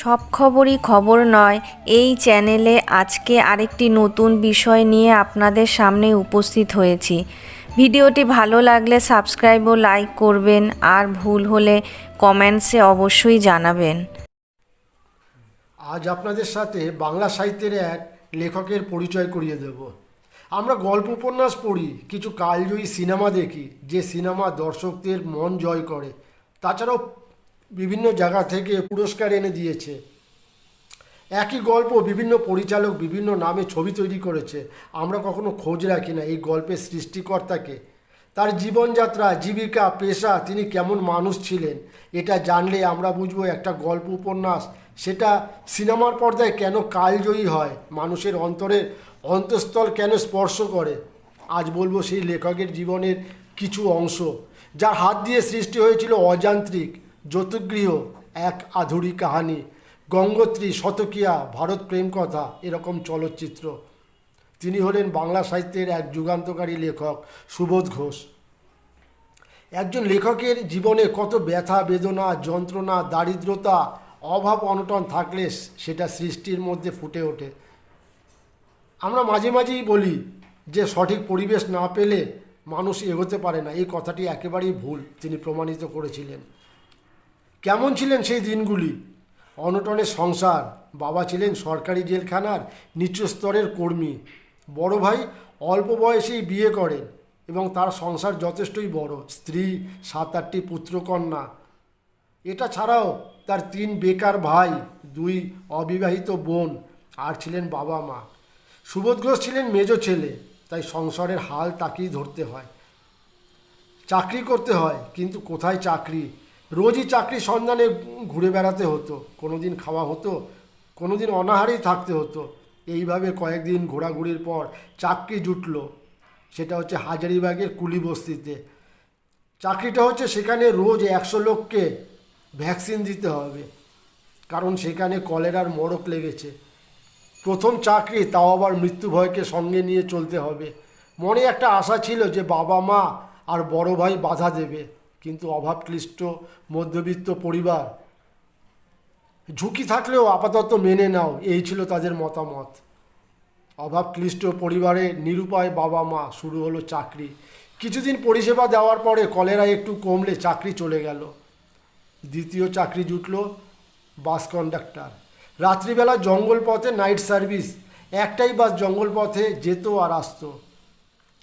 সব খবরই খবর নয়, এই চ্যানেলে আজকে আরেকটি নতুন বিষয় নিয়ে আপনাদের সামনে উপস্থিত হয়েছি। ভিডিওটি ভালো লাগলে সাবস্ক্রাইব ও লাইক করবেন আর ভুল হলে কমেন্টসে অবশ্যই জানাবেন। আজ আপনাদের সাথে বাংলা সাহিত্যের এক লেখকের পরিচয় করিয়ে দেব। আমরা গল্প উপন্যাস পড়ি, কিছু কালজয়ী সিনেমা দেখি, যে সিনেমা দর্শকদের মন জয় করে। তাছাড়াও বিভিন্ন জায়গা থেকে পুরস্কার এনে দিয়েছে। একই গল্প বিভিন্ন পরিচালক বিভিন্ন নামে ছবি তৈরি করেছে। আমরা কখনো খোঁজ রাখি না এই গল্পের সৃষ্টিকর্তাকে। তার জীবনযাত্রা, জীবিকা, পেশা, তিনি কেমন মানুষ ছিলেন, এটা জানলে আমরা বুঝব একটা গল্প উপন্যাস। সেটা সিনেমার পর্দায় কেন কালজয়ী হয়, মানুষের অন্তরের অন্তঃস্থল কেন স্পর্শ করে? আজ বলব সেই লেখকের জীবনের কিছু অংশ, যার হাত দিয়ে সৃষ্টি হয়েছিল অযান্ত্রিক। জ্যোতিগৃহ এক আধুরি কাহানি। গঙ্গোত্রী, শতকিয়া, ভারত প্রেম কথা, এরকম চলচ্চিত্র। তিনি হলেন বাংলা সাহিত্যের এক যুগান্তকারী লেখক, সুবোধ ঘোষ। একজন লেখকের জীবনে কত ব্যথা, বেদনা, যন্ত্রণা, দারিদ্রতা, অভাব, অনটন থাকলে সেটা সৃষ্টির মধ্যে ফুটে ওঠে। আমরা মাঝে মাঝেই বলি যে সঠিক পরিবেশ না পেলে মানুষ এগোতে পারে না। এই কথাটি একেবারেই ভুল, তিনি প্রমাণিত করেছিলেন। কেমন ছিলেন সেই দিনগুলি? অনটনের সংসার, বাবা ছিলেন সরকারি জেলখানার নিচু স্তরের কর্মী। বড় ভাই অল্প বয়সেই বিয়ে করেন এবং তার সংসার যথেষ্টই বড়। স্ত্রী সাত আটটি পুত্রকন্যা। এটা ছাড়াও তার তিন বেকার ভাই, দুই অবিবাহিত বোন, আর ছিলেন বাবা মা সুবোধ ঘোষ ছিলেন মেজ ছেলে, তাই সংসারের হাল তাকেই ধরতে হয়। চাকরি করতে হয়, কিন্তু কোথায় চাকরি? রোজই চাকরির সন্ধানে ঘুরে বেড়াতে হতো কোনো দিন খাওয়া হতো কোনো দিন অনাহারেই থাকতে হতো। এইভাবে কয়েকদিন ঘোরাঘুরির পর চাকরি জুটলো, সেটা হচ্ছে হাজারিবাগের কুলি বস্তিতে চাকরিটা হচ্ছে সেখানে রোজ একশো লোককে ভ্যাকসিন দিতে হবে, কারণ সেখানে কলেরার মরক লেগেছে। প্রথম চাকরি, তাও আবার মৃত্যু ভয়কে সঙ্গে নিয়ে চলতে হবে। মনে একটা আশা ছিল যে বাবা মা আর বড় ভাই বাধা দেবে। কিন্তু অভাবক্লিষ্ট মধ্যবিত্ত পরিবার। ঝুঁকি থাকলেও আপাতত মেনে নাও, এই ছিল তাদের মতামত। অভাবক্লিষ্ট পরিবারে নিরুপায় বাবা মা, শুরু হলো চাকরি। কিছুদিন পরিষেবা দেওয়ার পরে কলেরা একটু কমলে চাকরি চলে গেল। দ্বিতীয় চাকরি জুটলো বাস কন্ডাক্টর। রাত্রিবেলা জঙ্গল পথে নাইট সার্ভিস, একটাই বাস জঙ্গল পথে যেত আর আসতো।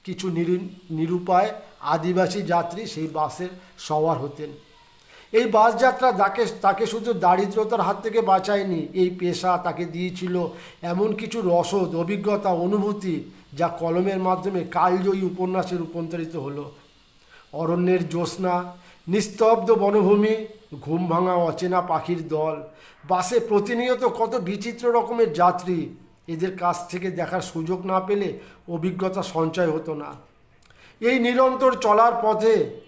কিছু নিরু- নিরুপায় আদিবাসী যাত্রী সেই বাসের সওয়ার হতেন। এই বাস যাত্রা তাকে তাকে শুধু দারিদ্রতার হাত থেকে বাঁচায়নি, এই পেশা তাকে দিয়েছিল এমন কিছু রসদ, অভিজ্ঞতা, অনুভূতি যা কলমের মাধ্যমে কালজয়ী উপন্যাসে রূপান্তরিত হলো। অরণ্যের জ্যোৎস্না, নিস্তব্ধ বনভূমি, ঘুম ভাঙা অচেনা পাখির দল, বাসে প্রতিনিয়ত কত বিচিত্র রকমের যাত্রী, এদের কাছ থেকে দেখার সুযোগ না পেলে অভিজ্ঞতা সঞ্চয় হতো না। এই নিরন্তর চলার পথে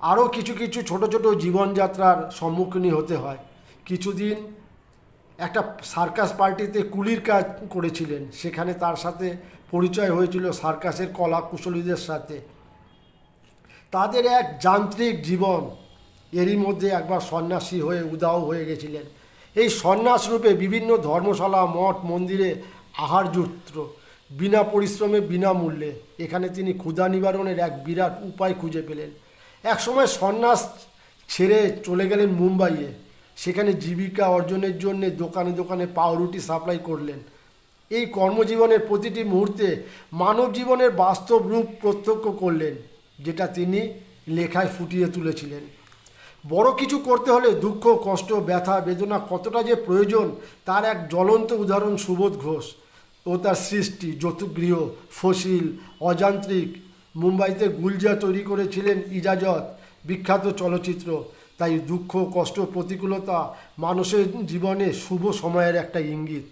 আরও কিছু কিছু ছোট ছোট জীবনযাত্রার সম্মুখীন হতে হয়। কিছুদিন একটা সার্কাস পার্টিতে কুলির কাজ করেছিলেন। সেখানে তার সাথে পরিচয় হয়েছিল সার্কাসের কলা কুশলীদের সাথে। তাদের এক যান্ত্রিক জীবন এরই মধ্যে একবার সন্ন্যাসী হয়ে উদাও হয়ে গেছিলেন। এই সন্ন্যাস রূপে বিভিন্ন ধর্মশালা, মঠ, মন্দিরে আহার বিনা পরিশ্রমে বিনামূল্যে এখানে তিনি ক্ষুধা নিবারণের এক বিরাট উপায় খুঁজে পেলেন। এক সময় সন্ন্যাস ছেড়ে চলে গেলেন মুম্বাইয়ে। সেখানে জীবিকা অর্জনের জন্য দোকানে দোকানে পাউরুটি সাপ্লাই করলেন। এই কর্মজীবনের প্রতিটি মুহূর্তে মানব জীবনের বাস্তব রূপ প্রত্যক্ষ করলেন, যেটা তিনি লেখায় ফুটিয়ে তুলেছিলেন। বড় কিছু করতে হলে দুঃখ, কষ্ট, ব্যথা, বেদনা কতটা যে প্রয়োজন, তার এক জ্বলন্ত উদাহরণ সুবোধ ঘোষ। ও তার সৃষ্টি, যতুগৃহ, ফসিল, অযান্ত্রিক। মুম্বাইতে গুলজা তৈরি করেছিলেন ইজাজত, বিখ্যাত চলচ্চিত্র। তাই দুঃখ, কষ্ট, প্রতিকূলতা মানুষের জীবনে শুভ সময়ের একটা ইঙ্গিত।